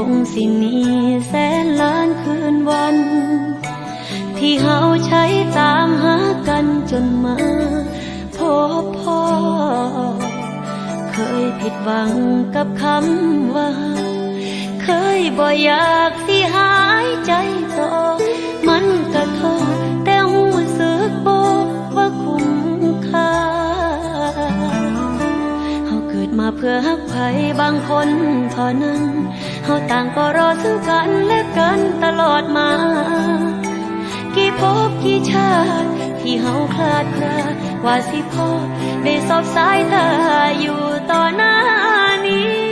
คงสิมีแสนล้านคืนวัน ที่เฮาใช้ตามหากันจนมาพบพ่อ เคยผิดหวังกับคำว่า เคยบ่อยากสิหา เพื่อหักไผบางคนเท่านั้นเฮาต่างก็รอซึ่งกันและกันตลอดมา กี่พบกี่ชาติที่เฮาคลาดคลาว่าสิพอได้สอบสายตาอยู่ต่อหน้านี้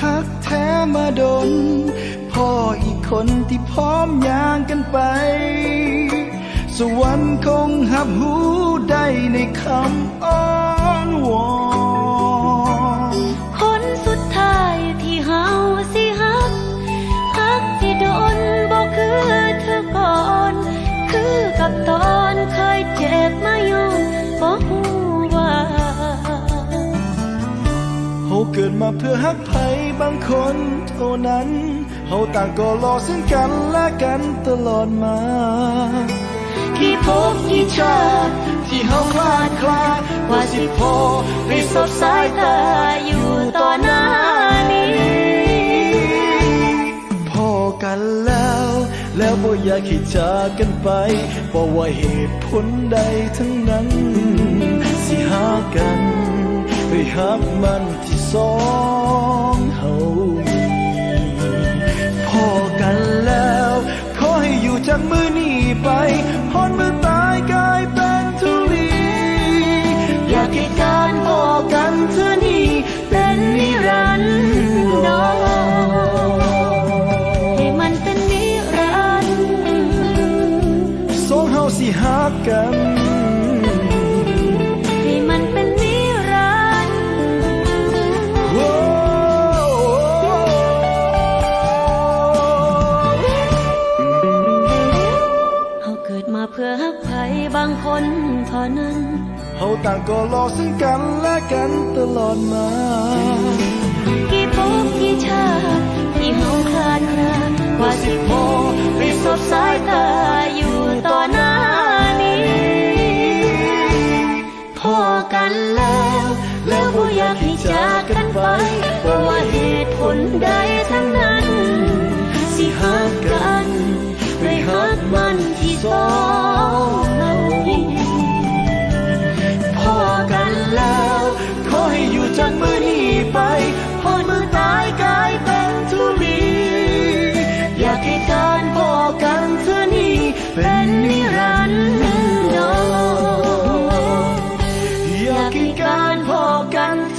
ฮักแท้มาดนพ่ออีกคนที่พร้อมย่างกันไป สวรรค์คงหับหูได้ในคำอ้อนวอนคนสุดท้ายที่เฮาสิฮักฮักที่โดนบอกคือเธอก่อน คือกับตอนเคยเจ็บ เกิดมาเพื่อฮักใครบางคนเท่านั้นเฮาต่างก็รอซึ่งกันและกันตลอดมากี่ภพกี่ชาติที่เฮาคลาดคลาว่าสิพอได้สบสายตาอยู่ต่อหน้านี้พอกันแล้ว แล้วบ่อยากให้จากกันไปบอกว่าเหตุผลใดทั้งนั้น สิหากันไปหักมันที่ องเฮามีพอกันแล้ว ขอให้อยู่จากมือนี้ไปพอนมือตายกลายเป็นทุลีอยากให้การพอกันเธอนี้เป็นนิรันดรให้มันเป็นนิรันดร์สองเฮาสิหักกัน เท่านั้นเฮาต่างก็รอซึ่งกันและกันตลอดมา กี่ภพกี่ชาติที่เฮาคลาดคลาว่าสิพอได้สบสายตาอยู่ต่อหน้านี้พอกันแล้ว แล้วบ่อยากให้จากกันไปเพราะว่าเหตุผลใดทั้งนั้น สิหักกันด้วยหักมันที่สอง ที่การพอกันเ